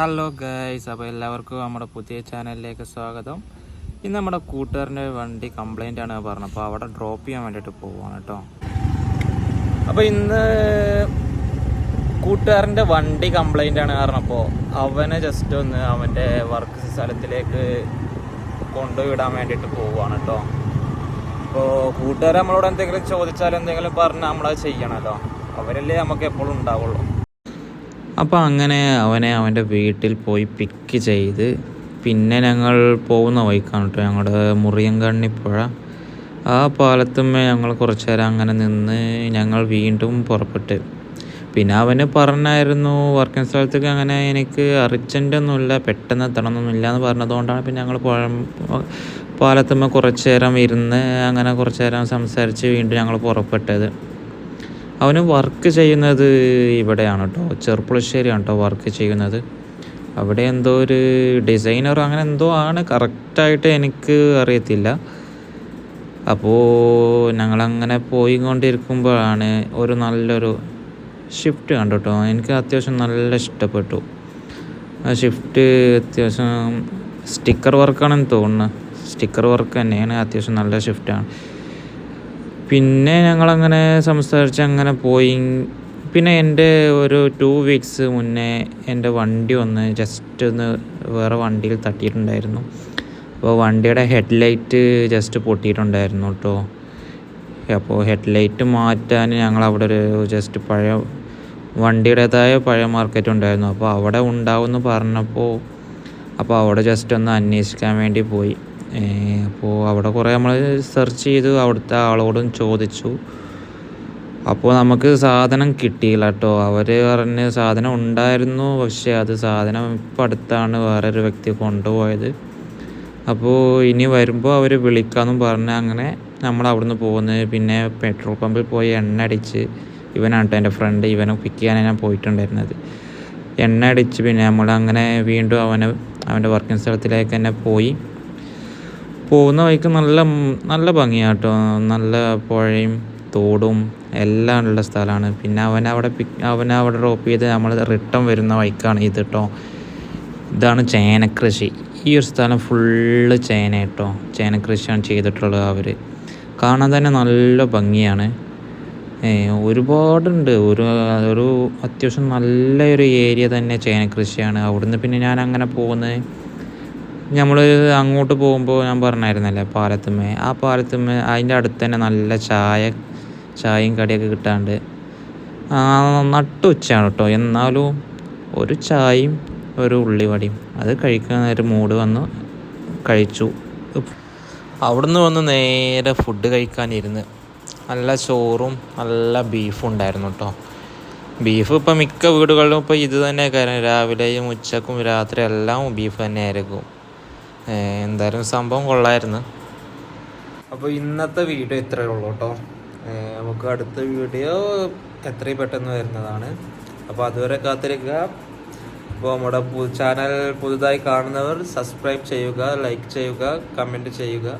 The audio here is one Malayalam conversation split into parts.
ഹലോ ഗൈസ് അപ്പോൾ എല്ലാവർക്കും നമ്മുടെ പുതിയ ചാനലിലേക്ക് സ്വാഗതം. ഇന്ന് നമ്മുടെ കൂട്ടുകാരന്റെ വണ്ടി കംപ്ലൈന്റ് ആണ് പറഞ്ഞത്. അപ്പോൾ അവിടെ ഡ്രോപ്പ് ചെയ്യാൻ വേണ്ടിയിട്ട് പോവാണ് കേട്ടോ. അപ്പോൾ ഇന്ന് കൂട്ടുകാരന്റെ വണ്ടി കംപ്ലൈന്റ് ആണ് പറഞ്ഞപ്പോൾ അവനെ ജസ്റ്റ് ഒന്ന് അവന്റെ വർക്ക് സ്ഥലത്തിലേക്ക് കൊണ്ടുവിടാൻ വിടാൻ വേണ്ടിയിട്ട് പോവുകയാണ് കേട്ടോ. അപ്പോൾ കൂട്ടുകാർ നമ്മളോട് എന്തെങ്കിലും ചോദിച്ചാൽ എന്തെങ്കിലും പറഞ്ഞാൽ നമ്മളത് ചെയ്യണമല്ലോ. അവരല്ലേ നമുക്ക് എപ്പോഴും ഉണ്ടാവുള്ളൂ. അപ്പോൾ അങ്ങനെ അവനെ അവന്റെ വീട്ടിൽ പോയി പിക്ക് ചെയ്ത് പിന്നെ ഞങ്ങൾ പോകുന്ന വഴിക്കാണ് കേട്ടോ ഞങ്ങളുടെ മുറിയങ്കണ്ണിപ്പുഴ. ആ പാലത്തുമ്മേ ഞങ്ങൾ കുറച്ച് നേരം അങ്ങനെ നിന്ന് ഞങ്ങൾ വീണ്ടും പുറപ്പെട്ട്. പിന്നെ അവന് പറഞ്ഞായിരുന്നു വർക്കിംഗ് സ്ഥലത്തേക്ക് അങ്ങനെ എനിക്ക് അർജന്റ് ഒന്നുമില്ല പെട്ടെന്ന് എത്തണമെന്നൊന്നുമില്ല എന്ന് പറഞ്ഞതുകൊണ്ടാണ് പിന്നെ ഞങ്ങൾ പാലത്തുമ്മ കുറച്ച് നേരം ഇരുന്ന് അങ്ങനെ കുറച്ച് നേരം സംസാരിച്ച് വീണ്ടും ഞങ്ങൾ പുറപ്പെട്ടത്. അവന് വർക്ക് ചെയ്യുന്നത് ഇവിടെയാണ് കേട്ടോ ചെറുപ്പുളശ്ശേരിയാണ് കേട്ടോ വർക്ക് ചെയ്യുന്നത്. അവിടെ എന്തോ ഒരു ഡിസൈനർ അങ്ങനെ എന്തോ ആണ്. കറക്റ്റായിട്ട് എനിക്ക് അറിയത്തില്ല. അപ്പോൾ ഞങ്ങളങ്ങനെ പോയി കൊണ്ടിരിക്കുമ്പോഴാണ് ഒരു നല്ലൊരു ഷിഫ്റ്റ് കണ്ടു കേട്ടോ എനിക്ക് അത്യാവശ്യം നല്ല ഇഷ്ടപ്പെട്ടു. ആ ഷിഫ്റ്റ് അത്യാവശ്യം സ്റ്റിക്കർ വർക്കാണെന്ന് തോന്നുന്നു. സ്റ്റിക്കർ വർക്ക് തന്നെയാണ് അത്യാവശ്യം നല്ല ഷിഫ്റ്റാണ് പിന്നെ ഞങ്ങളങ്ങനെ സംസാരിച്ച് അങ്ങനെ പോയി. പിന്നെ എന്റെ ഒരു ടു വീക്സ് മുന്നേ എന്റെ വണ്ടി ഒന്ന് ജസ്റ്റ് ഒന്ന് വേറെ വണ്ടിയിൽ തട്ടിയിട്ടുണ്ടായിരുന്നു. അപ്പോൾ വണ്ടിയുടെ ഹെഡ് ലൈറ്റ് ജസ്റ്റ് പൊട്ടിയിട്ടുണ്ടായിരുന്നു കേട്ടോ. അപ്പോൾ ഹെഡ്ലൈറ്റ് മാറ്റാൻ ഞങ്ങൾ അവിടെ ഒരു ജസ്റ്റ് പഴയ വണ്ടിയുടേതായ പഴയ മാർക്കറ്റ് ഉണ്ടായിരുന്നു. അപ്പോൾ അവിടെ ഉണ്ടാവുമെന്ന് പറഞ്ഞപ്പോൾ അപ്പോൾ അവിടെ ജസ്റ്റ് ഒന്ന് അന്വേഷിക്കാൻ വേണ്ടി പോയി. അപ്പോൾ അവിടെ കുറേ നമ്മൾ സെർച്ച് ചെയ്തു അവിടുത്തെ ആളോടും ചോദിച്ചു. അപ്പോൾ നമുക്ക് സാധനം കിട്ടിയില്ല കേട്ടോ അവർ പറഞ്ഞ് സാധനം ഉണ്ടായിരുന്നു പക്ഷേ അത് സാധനം ഇപ്പം അടുത്താണ് വേറൊരു വ്യക്തി കൊണ്ടുപോയത്. അപ്പോൾ ഇനി വരുമ്പോൾ അവർ വിളിക്കാമെന്നും പറഞ്ഞ് അങ്ങനെ നമ്മൾ അവിടുന്ന് പോകുന്നത് പിന്നെ പെട്രോൾ പമ്പിൽ പോയി എണ്ണ അടിച്ച് ഇവനാണ് കേട്ടോ എന്റെ ഫ്രണ്ട് ഇവനെ പിക്ക് ചെയ്യാനാണ് ഞാൻ പോയിട്ടുണ്ടായിരുന്നത്. എണ്ണ അടിച്ച് പിന്നെ നമ്മൾ അങ്ങനെ വീണ്ടും അവനെ അവന്റെ വർക്കിംഗ് സ്ഥലത്തിലേക്ക് തന്നെ പോയി. പോകുന്ന വഴിക്ക് നല്ല നല്ല ഭംഗിയാട്ടോ. നല്ല പുഴയും തോടും എല്ലാം ഉള്ള സ്ഥലമാണ്. പിന്നെ അവൻ അവിടെ പിക്ക് അവൻ അവിടെ ഡ്രോപ്പ് ചെയ്ത് നമ്മൾ റിട്ടേൺ വരുന്ന വഴിക്കാണ് ഇത് കേട്ടോ ഇതാണ് ചേനക്കൃഷി. ഈ ഒരു സ്ഥലം ഫുള്ള് ചേന കേട്ടോ ചേനക്കൃഷിയാണ് ചെയ്തിട്ടുള്ളത് അവർ കാണാൻ തന്നെ നല്ല ഭംഗിയാണ്. ഒരുപാടുണ്ട്. ഒരു ഒരു അത്യാവശ്യം നല്ലൊരു ഏരിയ തന്നെ ചേനക്കൃഷിയാണ്. അവിടുന്ന് പിന്നെ ഞാൻ അങ്ങനെ പോകുന്നത് നമ്മൾ അങ്ങോട്ട് പോകുമ്പോൾ ഞാൻ പറഞ്ഞായിരുന്നല്ലേ പാലത്തുമ്മേ. ആ പാലത്തുമ്മേ അതിന്റെ അടുത്ത് തന്നെ നല്ല ചായ ചായയും കടിയൊക്കെ കിട്ടാണ്ട്. നട്ടുച്ചയാണ് കേട്ടോ എന്നാലും ഒരു ചായയും ഒരു ഉള്ളിവടിയും അത് കഴിക്കാൻ ഒരു മൂഡ് വന്ന്. കഴിച്ചു. അവിടുന്ന് വന്ന് നേരെ ഫുഡ് കഴിക്കാനിരുന്ന്. നല്ല ചോറും നല്ല ബീഫും ഉണ്ടായിരുന്നു കേട്ടോ ബീഫ് ഇപ്പം മിക്ക വീടുകളിലും ഇപ്പോൾ ഇത് തന്നെ കാര്യം. രാവിലെയും ഉച്ചക്കും രാത്രി എല്ലാം ബീഫ് തന്നെ ആയിരിക്കും എന്തായാലും സംഭവം കൊള്ളായിരുന്നു. അപ്പോൾ ഇന്നത്തെ വീഡിയോ ഇത്രയേ ഉള്ളൂ കേട്ടോ. നമുക്ക് അടുത്ത വീഡിയോ എത്രയും പെട്ടെന്ന് വരുന്നതാണ്. അപ്പോൾ അതുവരെ കാത്തിരിക്കുക. അപ്പോൾ നമ്മുടെ ചാനൽ പുതുതായി കാണുന്നവർ സബ്സ്ക്രൈബ് ചെയ്യുക ലൈക്ക് ചെയ്യുക കമന്റ് ചെയ്യുക.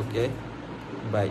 Okay bye.